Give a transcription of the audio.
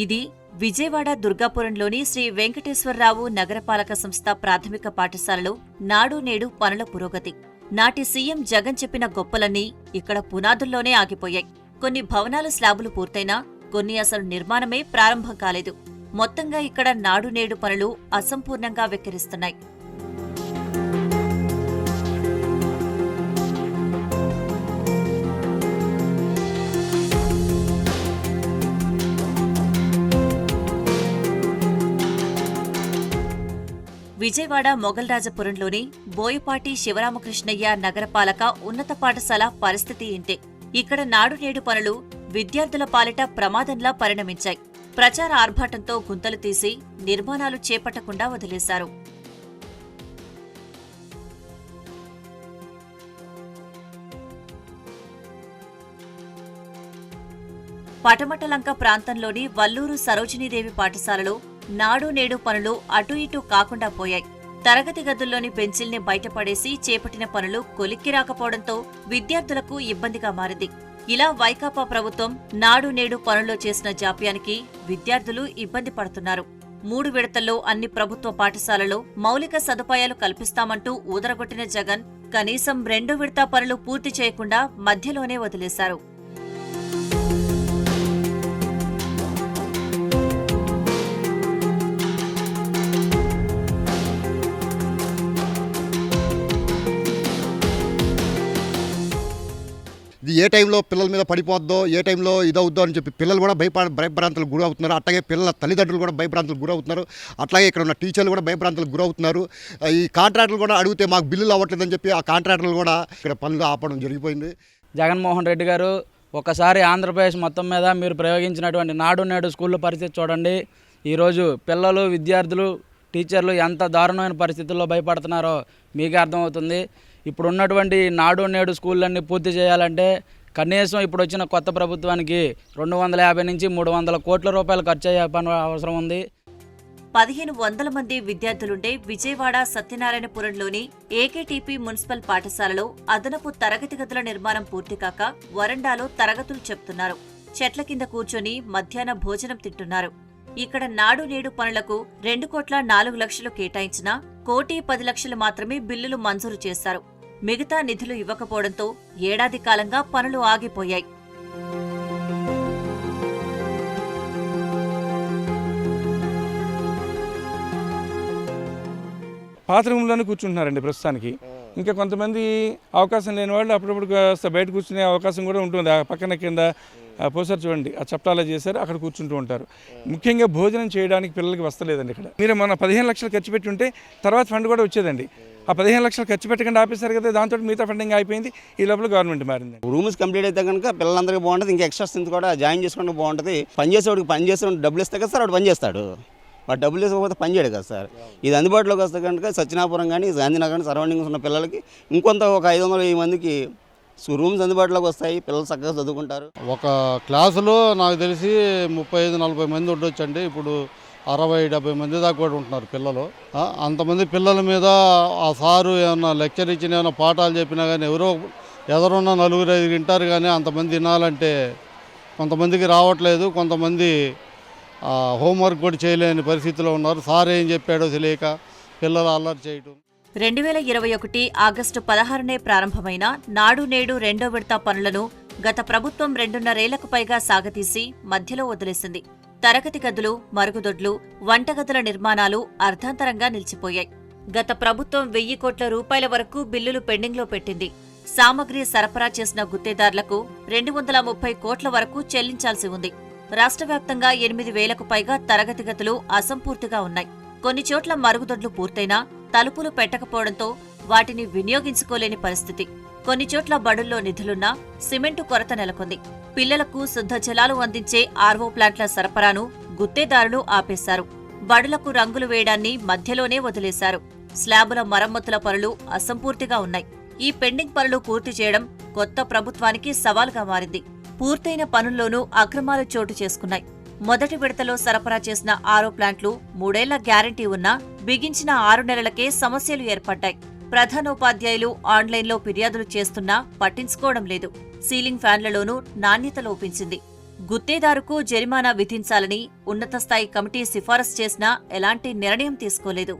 ఇది విజయవాడ దుర్గాపురంలోని శ్రీ వెంకటేశ్వరరావు నగరపాలక సంస్థ ప్రాథమిక పాఠశాలలో నాడు నేడు పనుల పురోగతి. నాటి సీఎం జగన్ చెప్పిన గొప్పలన్నీ ఇక్కడ పునాదుల్లోనే ఆగిపోయాయి. కొన్ని భవనాల స్లాబులు పూర్తయినా కొన్ని అసలు నిర్మాణమే ప్రారంభం కాలేదు. మొత్తంగా ఇక్కడ నాడు నేడు పనులు అసంపూర్ణంగా వెక్కిరిస్తున్నాయి. విజయవాడ మొగల్రాజపురంలోని బోయపాటి శివరామకృష్ణయ్య నగరపాలక ఉన్నత పాఠశాల పరిస్థితి ఇంతే. ఇక్కడ నాడు నేడు పనులు విద్యార్థుల పాలిట ప్రమాదంలా పరిణమించాయి. ప్రచార ఆర్భాటంతో గుంతలు తీసి నిర్మాణాలు చేపట్టకుండా వదిలేశారు. పటమటలంక ప్రాంతంలోని వల్లూరు సరోజినీదేవి పాఠశాలలో నాడు నేడు పనులు అటు ఇటు కాకుండా పోయాయి. తరగతి గదుల్లోని పెన్సిల్ని బయటపడేసి చేపట్టిన పనులు కొలిక్కి రాకపోవడంతో విద్యార్థులకు ఇబ్బందిగా మారింది. ఇలా వైకాపా ప్రభుత్వం నాడు నేడు పనుల్లో చేసిన జాప్యానికి విద్యార్థులు ఇబ్బంది పడుతున్నారు. మూడు విడతల్లో అన్ని ప్రభుత్వ పాఠశాలలో మౌలిక సదుపాయాలు కల్పిస్తామంటూ ఊదరగొట్టిన జగన్ కనీసం రెండో విడత పనులు పూర్తి చేయకుండా మధ్యలోనే వదిలేశారు. ఇది ఏ టైంలో పిల్లల మీద పడిపోద్దో ఏ టైంలో ఇదవుద్దో అని చెప్పి పిల్లలు కూడా భయపడ భయభ్రాంతులకు గురవుతున్నారు. అట్లాగే పిల్లల తల్లిదండ్రులు కూడా భయభ్రాంతులకు గురవుతున్నారు. అట్లాగే ఇక్కడ ఉన్న టీచర్లు కూడా భయభ్రాంతులకు గురవుతున్నారు. ఈ కాంట్రాక్టులు కూడా అడిగితే మాకు బిల్లులు అవ్వట్లేదని చెప్పి ఆ కాంట్రాక్టులు కూడా ఇక్కడ పనులు ఆపడం జరిగిపోయింది. జగన్మోహన్ రెడ్డి గారు ఒకసారి ఆంధ్రప్రదేశ్ మొత్తం మీద మీరు ప్రయోగించినటువంటి నాడు నేడు స్కూళ్ళ పరిస్థితి చూడండి. ఈరోజు పిల్లలు విద్యార్థులు టీచర్లు ఎంత దారుణమైన పరిస్థితుల్లో భయపడుతున్నారో మీకే అర్థమవుతుంది. ఇప్పుడు ఉన్నటువంటి నాడు నేడు స్కూళ్ళన్నీ పూర్తి చేయాలంటే కనీసం ఇప్పుడు వచ్చిన కొత్త ప్రభుత్వానికి రెండు వందల యాభై నుంచి మూడు వందల కోట్ల రూపాయలు ఖర్చు అయ్యే పని అవసరం ఉంది. పదిహేను వందల మంది విద్యార్థులుండే విజయవాడ సత్యనారాయణపురంలోని ఏకేటీపీ మున్సిపల్ పాఠశాలలో అదనపు తరగతి గదుల నిర్మాణం పూర్తి కాక వరండాలో తరగతులు చెప్తున్నారు. చెట్ల కింద కూర్చొని మధ్యాహ్న భోజనం తింటున్నారు. ఇక్కడ నాడు నేడు పనులకు రెండు కోట్ల నాలుగు లక్షలు కేటాయించినా కోటి పది లక్షలు మాత్రమే బిల్లులు మంజూరు చేశారు. మిగతా నిధులు ఇవ్వకపోవడంతో ఏడాది కాలంగా పనులు ఆగిపోయాయి. పాత రూమ్లోనే కూర్చుంటున్నారండి ప్రస్తుతానికి. ఇంకా కొంతమంది అవకాశం లేని వాళ్ళు అప్పుడప్పుడు బయట కూర్చునే అవకాశం కూడా ఉంటుంది. ఆ పక్కన కింద పోసారు చూడండి ఆ చప్టాలా చేశారు అక్కడ కూర్చుంటూ ఉంటారు. ముఖ్యంగా భోజనం చేయడానికి పిల్లలకి వస్తలేదండి ఇక్కడ. మీరు మన పదిహేను లక్షలు ఖర్చు పెట్టి ఉంటే తర్వాత ఫండ్ కూడా వచ్చేదండి. ఆ పదిహేను లక్షలు ఖర్చు పెట్టకుండా ఆపేశారు కదా దాంతో మిగతా ఫండింగ్ అయిపోయింది ఈ లోపల గవర్నమెంట్ మారింది. రూమ్స్ కంప్లీట్ అయితే కనుక పిల్లలందరికీ బాగుంటుంది ఇంకా ఎక్స్ట్రా స్ట్రెంత్ కూడా జాయిన్ చేసుకుంటే బాగుంటుంది. పని చేసేవాడికి పని చేసేవాడికి డబ్బులు ఇస్తే కదా సార్ వాడు పని చేస్తాడు. వాడు డబ్బులు ఇవ్వకపోతే పని చేయడు కదా సార్. ఇది అందుబాటులోకి వస్తే కనుక సత్యనాపురం కానీ గాంధీనగర్ కానీ సరౌండింగ్స్ ఉన్న పిల్లలకి ఇంకొంత ఒక ఐదు వందల మందికి రూమ్స్ అందుబాటులోకి వస్తాయి. పిల్లలు చక్కగా చదువుకుంటారు. ఒక క్లాసులో నాకు తెలిసి ముప్పై ఐదు నలభై మంది ఉండొచ్చండి. ఇప్పుడు అరవై డెబ్బై మంది దాకా కూడా ఉంటున్నారు పిల్లలు. అంతమంది పిల్లల మీద ఆ సారు ఏమన్నా లెక్చర్ ఇచ్చిన ఏమైనా పాఠాలు చెప్పినా కానీ ఎవరో ఎదరున్న నలుగురు ఐదు వింటారు కానీ అంతమంది వినాలంటే కొంతమందికి రావట్లేదు. కొంతమంది హోంవర్క్ కూడా చేయలేని పరిస్థితిలో ఉన్నారు. సార్ ఏం చెప్పాడో తెలియక పిల్లలు అల్లరి చేయటం. రెండు వేల ఇరవై ఒకటి ఆగస్టు పదహారునే ప్రారంభమైన నాడు నేడు రెండో విడత పనులను గత ప్రభుత్వం రెండున్నరేళ్ళకు పైగా సాగతీసి మధ్యలో వదిలేసింది. తరగతి గదులు మరుగుదొడ్లు వంటగదుల నిర్మాణాలు అర్ధాంతరంగా నిలిచిపోయాయి. గత ప్రభుత్వం వెయ్యి కోట్ల రూపాయల వరకు బిల్లులు పెండింగ్లో పెట్టింది. సామగ్రి సరఫరా చేసిన గుత్తేదారులకు రెండు వందల ముప్పై కోట్ల వరకు చెల్లించాల్సి ఉంది. రాష్ట్ర వ్యాప్తంగా ఎనిమిది వేలకు పైగా తరగతి గదులు అసంపూర్తిగా ఉన్నాయి. కొన్ని చోట్ల మరుగుదొడ్లు పూర్తయినా తలుపులు పెట్టకపోవడంతో వాటిని వినియోగించుకోలేని పరిస్థితి. కొన్ని చోట్ల బడుల్లో నిధులున్నా సిమెంటు కొరత నెలకొంది. పిల్లలకు శుద్ధ జలాలు అందించే ఆర్వో ప్లాంట్ల సరఫరాను గుత్తేదారులు ఆపేశారు. బడులకు రంగులు వేయడాన్ని మధ్యలోనే వదిలేశారు. స్లాబుల మరమ్మతుల పనులు అసంపూర్తిగా ఉన్నాయి. ఈ పెండింగ్ పనులు పూర్తి చేయడం కొత్త ప్రభుత్వానికి సవాలుగా మారింది. పూర్తయిన పనుల్లోనూ అక్రమాలు చోటు చేసుకున్నాయి. మొదటి విడతలో సరఫరా చేసిన ఆరో ప్లాంట్లు మూడేళ్ళ గ్యారంటీ ఉన్నా బిగించిన ఆరు నెలలకే సమస్యలు ఏర్పడ్డాయి. ప్రధానోపాధ్యాయులు ఆన్లైన్లో ఫిర్యాదులు చేస్తున్నా పట్టించుకోవడం లేదు. సీలింగ్ ఫ్యాన్లలోనూ నాణ్యత లోపించింది. గుత్తేదారుకు జరిమానా విధించాలని ఉన్నత స్థాయి కమిటీ సిఫారసు చేసినా ఎలాంటి నిర్ణయం తీసుకోలేదు.